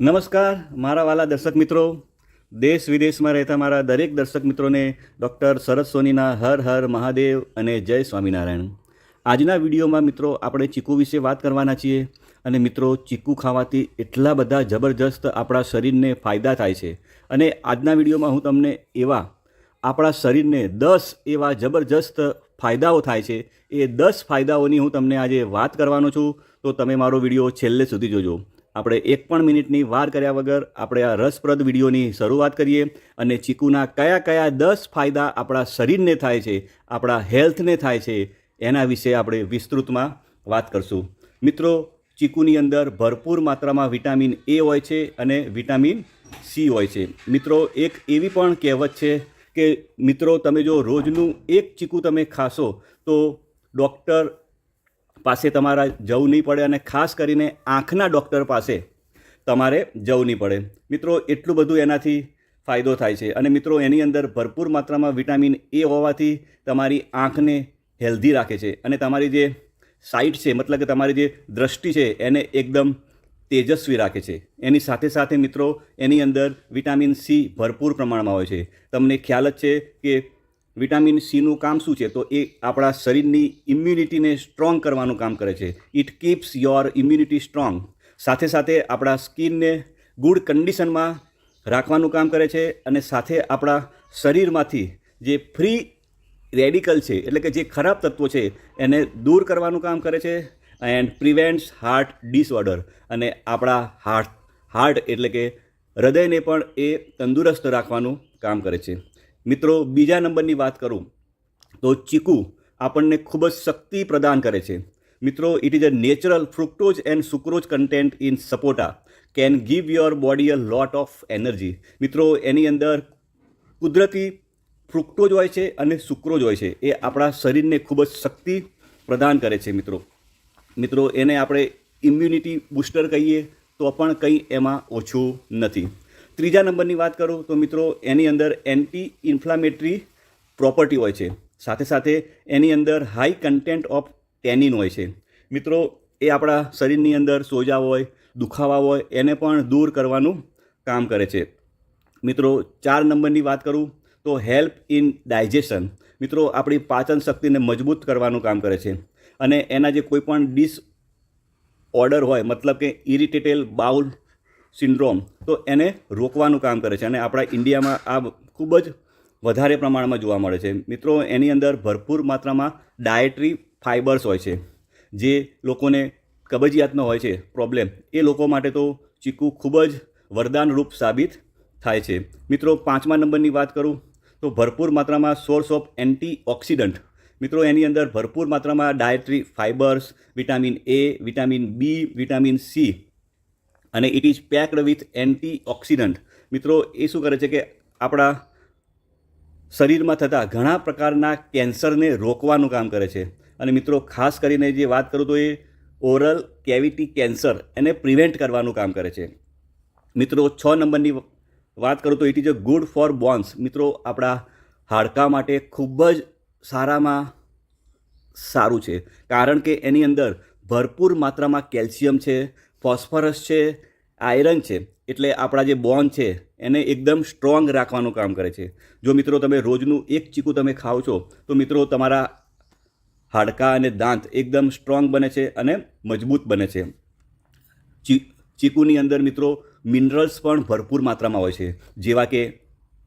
નમસ્કાર, મારા વાલા દર્શક મિત્રો. દેશ વિદેશમાં રહેતા મારા દરેક દર્શક મિત્રોને ડૉક્ટર શરદ સોનીના હર હર મહાદેવ અને જય સ્વામિનારાયણ. આજના વિડીયોમાં મિત્રો આપણે ચીકુ વિશે વાત કરવાના છીએ અને મિત્રો, ચીકુ ખાવાથી એટલા બધા જબરજસ્ત આપણા શરીરને ફાયદા થાય છે. અને આજના વિડીયોમાં હું તમને એવા આપણા શરીરને દસ એવા જબરજસ્ત ફાયદાઓ થાય છે. એ દસ ફાયદાઓની હું તમને આજે વાત કરવાનો છું. તો તમે મારો વીડિયો છેલ્લે સુધી જોજો. આપણે એક પણ મિનિટની વાર કર્યા વગર આપણે આ રસપ્રદ વિડીયોની શરૂઆત કરીએ અને ચીકુના કયા કયા દસ ફાયદા આપણા શરીરને થાય છે, આપણા હેલ્થને થાય છે, એના વિશે આપણે વિસ્તૃતમાં વાત કરશું. મિત્રો, ચીકુની અંદર ભરપૂર માત્રામાં વિટામિન એ હોય છે અને વિટામિન સી હોય છે. મિત્રો, એક એવી પણ કહેવત છે કે, મિત્રો, તમે જો રોજનું એક ચીકુ તમે ખાશો તો ડૉક્ટર પાસે તમારા જવું નહીં પડે અને ખાસ કરીને આંખના ડૉક્ટર પાસે તમારે જવું નહીં પડે. મિત્રો, એટલું બધું એનાથી ફાયદો થાય છે. અને મિત્રો, એની અંદર ભરપૂર માત્રામાં વિટામિન એ હોવાથી તમારી આંખને હેલ્ધી રાખે છે. અને તમારી જે સાઇટ છે, મતલબ કે તમારી જે દ્રષ્ટિ છે, એને એકદમ તેજસ્વી રાખે છે. એની સાથે સાથે મિત્રો, એની અંદર વિટામિન સી ભરપૂર પ્રમાણમાં હોય છે. તમને ખ્યાલ જ છે કે વિટામિન સીનું કામ શું છે? તો એ આપણા શરીરની ઇમ્યુનિટીને સ્ટ્રોંગ કરવાનું કામ કરે છે. It keeps your immunity strong સાથે સાથે આપણા સ્કિનને ગુડ કન્ડિશનમાં રાખવાનું કામ કરે છે અને સાથે આપણા શરીરમાંથી જે ફ્રી રેડિકલ છે, એટલે કે જે ખરાબ તત્વો છે, એને દૂર કરવાનું કામ કરે છે એન્ડ પ્રિવેન્ટ્સ હાર્ટ ડિસઓર્ડર અને આપણા હાર્ટ હાર્ટ એટલે કે હૃદયને પણ એ તંદુરસ્ત રાખવાનું કામ કરે છે. મિત્રો, બીજા નંબરની વાત કરું તો ચીકુ આપણને ખૂબ જ શક્તિ પ્રદાન કરે છે. મિત્રો it is a natural fructose and sucrose content in sapota can give your body a lot of energy મિત્રો, એની અંદર કુદરતી ફ્રુક્ટોઝ હોય છે અને સુક્રોઝ હોય છે. એ આપણા શરીરને ખૂબ જ શક્તિ પ્રદાન કરે છે, મિત્રો. મિત્રો, એને આપણે ઇમ્યુનિટી બૂસ્ટર કહીએ તો પણ કંઈ એમાં ઓછું નથી. ત્રીજા નંબરની વાત કરું તો મિત્રો, એની અંદર એન્ટી ઇન્ફ્લામેટરી પ્રોપર્ટી હોય છે. સાથે સાથે એની અંદર હાઈ કન્ટેન્ટ ઓફ ટેનિન હોય છે. મિત્રો, એ આપણા શરીરની અંદર સોજા હોય, દુખાવા હોય, એને પણ દૂર કરવાનું કામ કરે છે. મિત્રો, ચાર નંબરની વાત કરું તો હેલ્પ ઇન ડાયજેશન મિત્રો, આપણી પાચન શક્તિને મજબૂત કરવાનું કામ કરે છે. અને એના જે કોઈ પણ ડિસ ઓર્ડર હોય, મતલબ કે ઇરિટેટેલ બાઉલ સિન્ડ્રોમ. તો એને રોકવાનું કામ કરે છે. અને આપણા ઇન્ડિયામાં આ ખૂબ જ વધારે પ્રમાણમાં જોવા મળે છે. મિત્રો, એની અંદર ભરપૂર માત્રામાં ડાયટરી ફાઇબર્સ હોય છે. જે લોકોને કબજિયાતનો હોય છે, પ્રોબ્લેમ. એ લોકો માટે તો ચીકુ ખૂબ જ વરદાનરૂપ સાબિત થાય છે. મિત્રો, પાંચમા નંબરની વાત કરું, તો ભરપૂર માત્રામાં સોર્સ ઓફ એન્ટી ઓક્સિડન્ટ મિત્રો, એની અંદર ભરપૂર માત્રામાં dietary fibres, vitamin A, vitamin B, vitamin C અને it is packed with antioxidant મિત્રો, એ શું કરે છે કે આપણા શરીરમાં થતા ઘણા પ્રકારના કેન્સરને રોકવાનું કામ કરે છે. અને મિત્રો, ખાસ કરીને જે વાત કરું તો એ ઓરલ કેવિટી કેન્સર એને પ્રિવેન્ટ કરવાનું કામ કરે છે. મિત્રો, છ નંબરની વાત કરું તો it is a good for bones મિત્રો, આપણા હાડકાં માટે ખૂબ જ સારામાં સારું છે. કારણ કે એની અંદર ભરપૂર માત્રામાં કેલ્શિયમ છે ફોસ્ફરસ છે, આયરન છે, એટલે આપણા જે બોન છે, એને એકદમ સ્ટ્રોંગ રાખવાનું કામ કરે છે. જો મિત્રો તમે રોજનું એક ચીકુ તમે ખાઓ છો, તો મિત્રો તમારા હાડકાં અને દાંત એકદમ સ્ટ્રોંગ બને છે અને મજબૂત બને છે. ચી, ચીકુની અંદર મિત્રો મિનરલ્સ પણ ભરપૂર માત્રામાં હોય છે. જેવા કે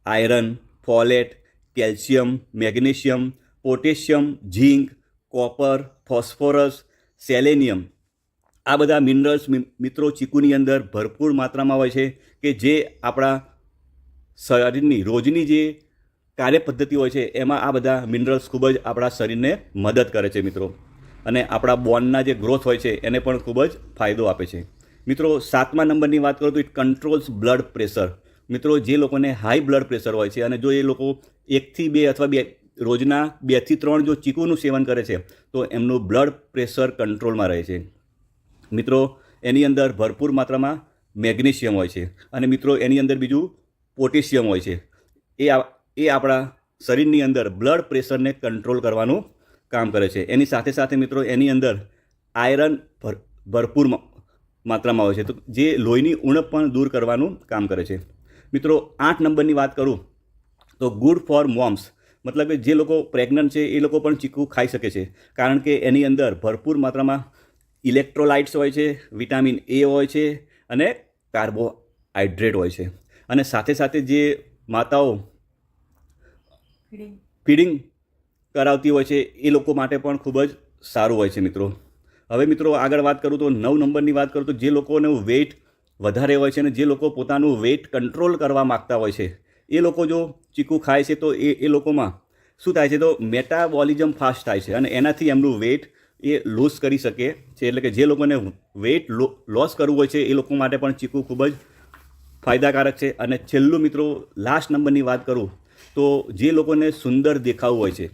iron, folate, calcium, magnesium, potassium, zinc, copper, phosphorus, selenium આ બધા મિનરલ્સ મિત્રો ચીકુની અંદર ભરપૂર માત્રામાં હોય છે કે જે આપણા શરીરની, રોજની જે કાર્યપદ્ધતિ હોય છે, એમાં આ બધા મિનરલ્સ ખૂબ જ આપણા શરીરને મદદ કરે છે મિત્રો. અને આપણા બોનના જે ગ્રોથ હોય છે, એને પણ ખૂબ જ ફાયદો આપે છે. મિત્રો, સાતમા નંબરની વાત કરું તો ઇટ કંટ્રોલ્સ બ્લડ પ્રેશર મિત્રો, જે લોકોને હાઈ બ્લડ પ્રેશર હોય છે અને જો એ લોકો એકથી બે અથવા બે, રોજના બેથી ત્રણ જો ચીકુનું સેવન કરે છે, તો એમનું બ્લડ પ્રેશર કંટ્રોલમાં રહે છે. મિત્રો, એની અંદર ભરપૂર માત્રામાં મેગ્નેશિયમ હોય છે. અને મિત્રો, એની અંદર બીજું પોટેશિયમ હોય છે. એ એ આપણા શરીરની અંદર બ્લડ પ્રેશરને કંટ્રોલ કરવાનું કામ કરે છે. એની સાથે સાથે મિત્રો, એની અંદર આયરન ભર, ભરપૂર માત્રામાં હોય છે. તો જે લોહીની ઉણપ પણ દૂર કરવાનું કામ કરે છે. મિત્રો, આઠ નંબરની વાત કરું, તો ગુડ ફોર મોમ્સ, મતલબ કે જે લોકો પ્રેગ્નન્ટ છે, એ લોકો પણ ચીકુ ખાઈ શકે છે. કારણ કે એની અંદર ભરપૂર માત્રામાં ઇલેક્ટ્રોલાઇટ્સ હોય છે, વિટામિન એ હોય છે અને કાર્બોહાઈડ્રેટ હોય છે. અને સાથે સાથે જે માતાઓ ફીડિંગ કરાવતી હોય છે, એ લોકો માટે પણ ખૂબ જ સારું હોય છે મિત્રો. હવે મિત્રો આગળ વાત કરું તો નવ નંબરની વાત કરું તો જે લોકોનું વેઇટ વધારે હોય છે અને જે લોકો પોતાનું વેઇટ કંટ્રોલ કરવા માગતા હોય છે, એ લોકો જો ચીકુ ખાય છે તો એ એ લોકોમાં શું થાય છે તો મેટાબોલિઝમ ફાસ્ટ થાય છે અને એનાથી એમનું વેઇટ એ લૂઝ કરી શકે છે, એટલે કે જે લોકોને વેઇટ લોસ કરવું હોય છે, એ લોકો માટે પણ ચીકુ ખૂબ જ ફાયદાકારક છે. અને છેલ્લું મિત્રો લાસ્ટ નંબરની વાત કરું, તો જે લોકોને સુંદર દેખાવું હોય છે,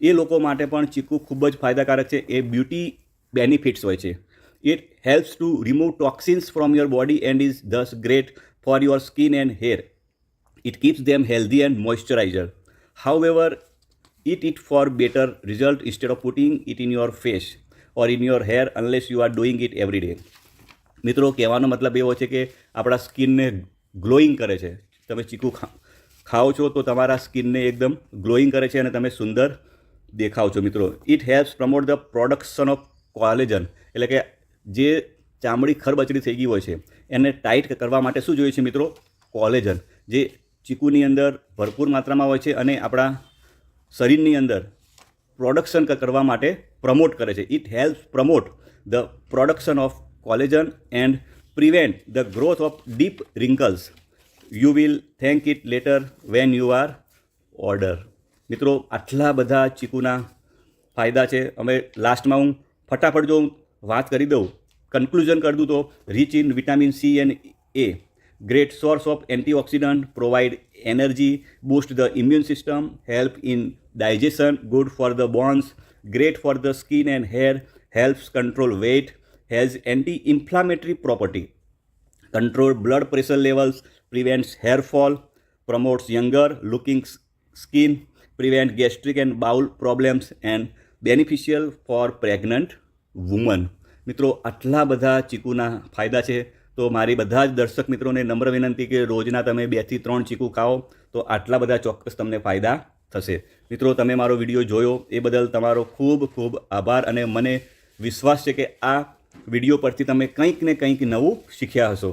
એ લોકો માટે પણ ચીકુ ખૂબ જ ફાયદાકારક છે. એ બ્યુટી બેનિફિટ્સ હોય છે. It helps to remove toxins from your body and is thus great for your skin and hair it keeps them healthy and and however eat it for better result instead of putting it in your face. Or in your hair unless you are doing it every day મિત્રો, કહેવાનો મતલબ એવો છે કે આપણા સ્કિનને glowing કરે છે. તમે ચીકુ ખા, ખાઓ છો તો તમારા સ્કિનને એકદમ ગ્લોઈંગ કરે છે અને તમે સુંદર દેખાવ છો મિત્રો. It helps promote the production of collagen એટલે કે જે ચામડી ખરબચડી થઈ ગઈ હોય છે, એને ટાઈટ કરવા માટે શું જોઈએ છે મિત્રો? કોલેજન જે ચીકુની અંદર ભરપૂર માત્રામાં હોય છે અને આપણા શરીરની અંદર પ્રોડક્શન કરવા માટે પ્રમોટ કરે છે. It helps promote the production of collagen and prevent the growth of deep wrinkles you will thank it later when you are older મિત્રો, આટલા બધા ચીકુના ફાયદા છે. અમે લાસ્ટમાં હું ફટાફટ જો હું વાત કરી દઉં કન્ક્લુઝન કરી દઉં તો rich in vitamin C and a great source of antioxidant provide energy boost the immune system help in digestion good for the bones great for the skin and hair helps control weight has anti-inflammatory property control blood pressure levels prevents hair fall promotes younger looking skin prevent gastric and bowel problems and beneficial for pregnant women મિત્રો આટલા બધા ચીકુના ફાયદા છે તો મારી બધા જ દર્શક મિત્રોને નમ્ર વિનંતી કે રોજના તમે બેથી ત્રણ ચીકુ ખાઓ તો આટલા બધા ચોક્કસ તમને ફાયદા થશે. મિત્રો, તમે મારો વીડિયો જોયો એ બદલ તમારો ખૂબ ખૂબ આભાર અને મને વિશ્વાસ છે કે આ વીડિયો પરથી તમે કંઈક ને કંઈક નવું શીખ્યા હશો.